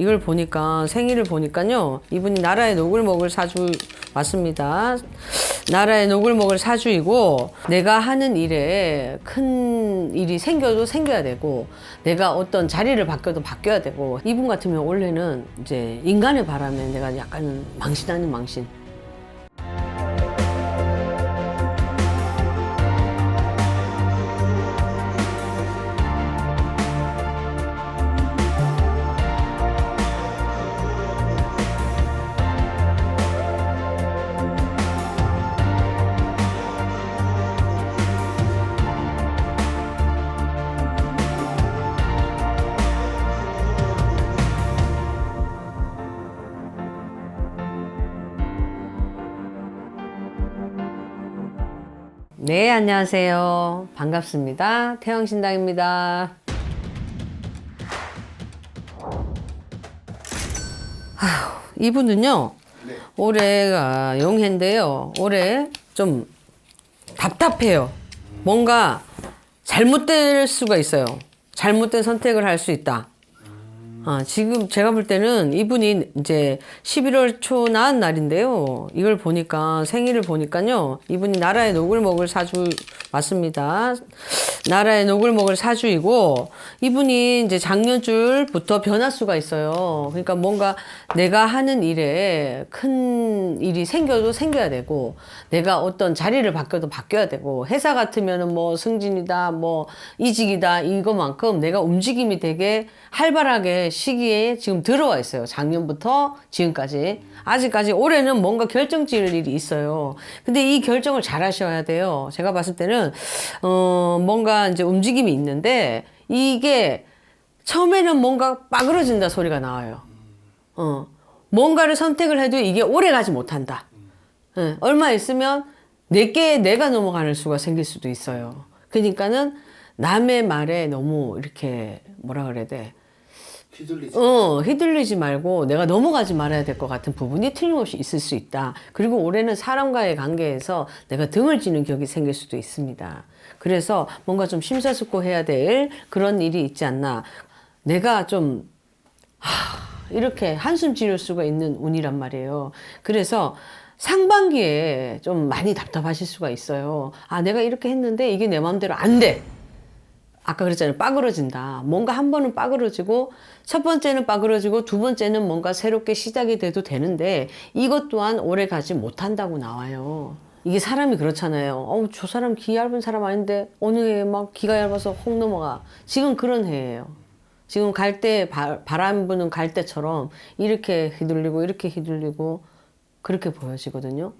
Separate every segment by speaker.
Speaker 1: 이걸 보니까 생일을 보니까요 이분이 나라의 노골목을 사주 맞습니다. 나라의 노골목을 사주이고 내가 하는 일에 큰 일이 생겨도 생겨야 되고 내가 어떤 자리를 바뀌어도 바뀌어야 되고 이분 같으면 원래는 이제 인간의 바람에 내가 약간 망신 아닌 망신 네, 안녕하세요. 반갑습니다. 태영신당입니다. 아휴, 이분은요, 올해가 용해인데요. 올해 좀 답답해요. 뭔가 잘못될 수가 있어요. 잘못된 선택을 할 수 있다. 아, 지금 제가 볼 때는 이분이 이제 11월 초 낳은 날인데요. 이걸 보니까 생일을 보니까요. 이분이 나라의 노골목을 사주 맞습니다. 나라의 노골목을 사주이고 이분이 이제 작년줄부터 변화수가 있어요. 그러니까 뭔가 내가 하는 일에 큰 일이 생겨도 생겨야 되고 내가 어떤 자리를 바뀌어도 바뀌어야 되고 회사 같으면은 뭐 승진이다 뭐 이직이다 이거만큼 내가 움직임이 되게 활발하게 시기에 지금 들어와 있어요. 작년부터 지금까지. 아직까지 올해는 뭔가 결정 지을 일이 있어요. 근데 이 결정을 잘 하셔야 돼요. 제가 봤을 때는, 어, 뭔가 이제 움직임이 있는데 이게 처음에는 뭔가 빠그러진다 소리가 나와요. 어, 뭔가를 선택을 해도 이게 오래 가지 못한다. 예, 얼마 있으면 내게 내가 넘어가는 수가 생길 수도 있어요. 그러니까는 남의 말에 너무 이렇게 뭐라 그래야 돼.
Speaker 2: 휘둘리지.
Speaker 1: 어, 휘둘리지 말고 내가 넘어가지 말아야 될 것 같은 부분이 틀림없이 있을 수 있다. 그리고 올해는 사람과의 관계에서 내가 등을 지는 격이 생길 수도 있습니다. 그래서 뭔가 좀 심사숙고해야 될 그런 일이 있지 않나. 내가 좀 하, 이렇게 한숨 지를 수가 있는 운이란 말이에요. 그래서 상반기에 좀 많이 답답하실 수가 있어요. 아, 내가 이렇게 했는데 이게 내 마음대로 안 돼. 아까 그랬잖아요. 빠그러진다. 뭔가 한 번은 빠그러지고, 첫 번째는 빠그러지고, 두 번째는 뭔가 새롭게 시작이 돼도 되는데, 이것 또한 오래 가지 못한다고 나와요. 이게 사람이 그렇잖아요. 어우, 저 사람 기 얇은 사람 아닌데, 어느 해에 막 기가 얇아서 혹 넘어가. 지금 그런 해예요. 지금 갈 때, 바람 부는 갈 때처럼 이렇게 휘둘리고, 이렇게 휘둘리고, 그렇게 보여지거든요.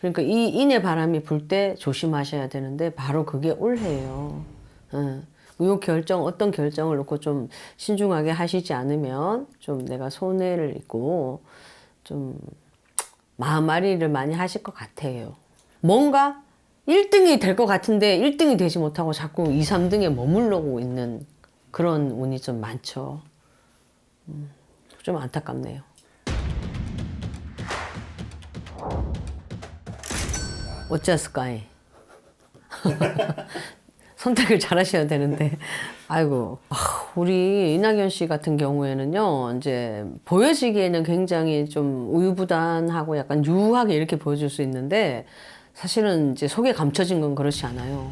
Speaker 1: 그러니까 이 인의 바람이 불 때 조심하셔야 되는데, 바로 그게 올해예요. 응. 요 결정 어떤 결정을 놓고 좀 신중하게 하시지 않으면 좀 내가 손해를 입고 좀 마음앓이를 많이 하실 것 같아요. 뭔가 1등이 될 것 같은데 1등이 되지 못하고 자꾸 2, 3등에 머물러고 있는 그런 운이 좀 많죠. 음, 좀 안타깝네요. 어찌했을까이? 선택을 잘 하셔야 되는데. 아이고. 아, 우리 이낙연 씨 같은 경우에는요, 이제 보여지기에는 굉장히 좀 우유부단하고 약간 유하게 이렇게 보여줄 수 있는데, 사실은 이제 속에 감춰진 건 그렇지 않아요.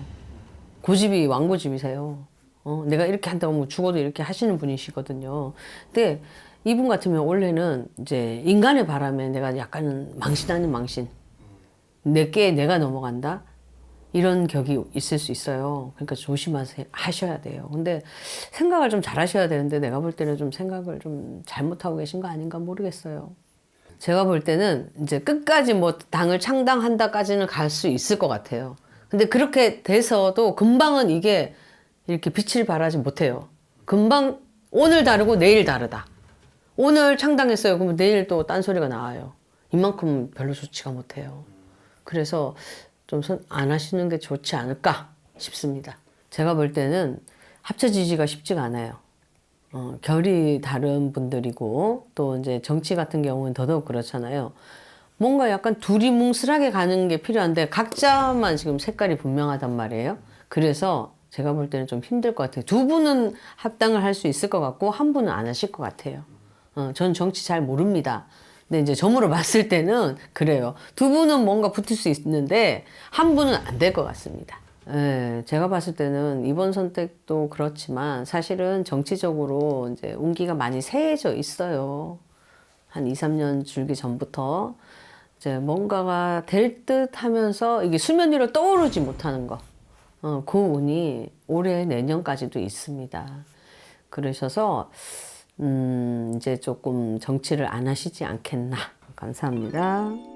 Speaker 1: 고집이 왕고집이세요. 어, 내가 이렇게 한다고 뭐 죽어도 이렇게 하시는 분이시거든요. 근데 이분 같으면 원래는 이제 인간의 바람에 내가 약간 망신 아닌 망신. 내게 내가 넘어간다? 이런 격이 있을 수 있어요. 그러니까 조심하셔야 돼요. 근데 생각을 좀 잘 하셔야 되는데 내가 볼 때는 좀 생각을 좀 잘못하고 계신 거 아닌가 모르겠어요. 제가 볼 때는 이제 끝까지 뭐 당을 창당한다까지는 갈 수 있을 것 같아요. 근데 그렇게 돼서도 금방은 이게 이렇게 빛을 발하지 못해요. 금방 오늘 다르고 내일 다르다. 오늘 창당했어요. 그러면 내일 또 딴소리가 나와요. 이만큼 별로 좋지가 못해요. 그래서 좀 안 하시는 게 좋지 않을까 싶습니다. 제가 볼 때는 합쳐지지가 쉽지가 않아요. 어, 결이 다른 분들이고 또 이제 정치 같은 경우는 더더욱 그렇잖아요. 뭔가 약간 둘이 뭉슬하게 가는 게 필요한데 각자만 지금 색깔이 분명하단 말이에요. 그래서 제가 볼 때는 좀 힘들 것 같아요. 두 분은 합당을 할 수 있을 것 같고 한 분은 안 하실 것 같아요. 어, 전 정치 잘 모릅니다. 근데 이제 점으로 봤을 때는 그래요. 두 분은 뭔가 붙을 수 있는데 한 분은 안 될 것 같습니다. 예, 제가 봤을 때는 이번 선택도 그렇지만 사실은 정치적으로 이제 운기가 많이 세해져 있어요. 한 2, 3년 줄기 전부터 이제 뭔가가 될 듯 하면서 이게 수면 위로 떠오르지 못하는 거. 어, 그 운이 올해 내년까지도 있습니다. 그러셔서 음, 이제 조금 정치를 안 하시지 않겠나. 감사합니다.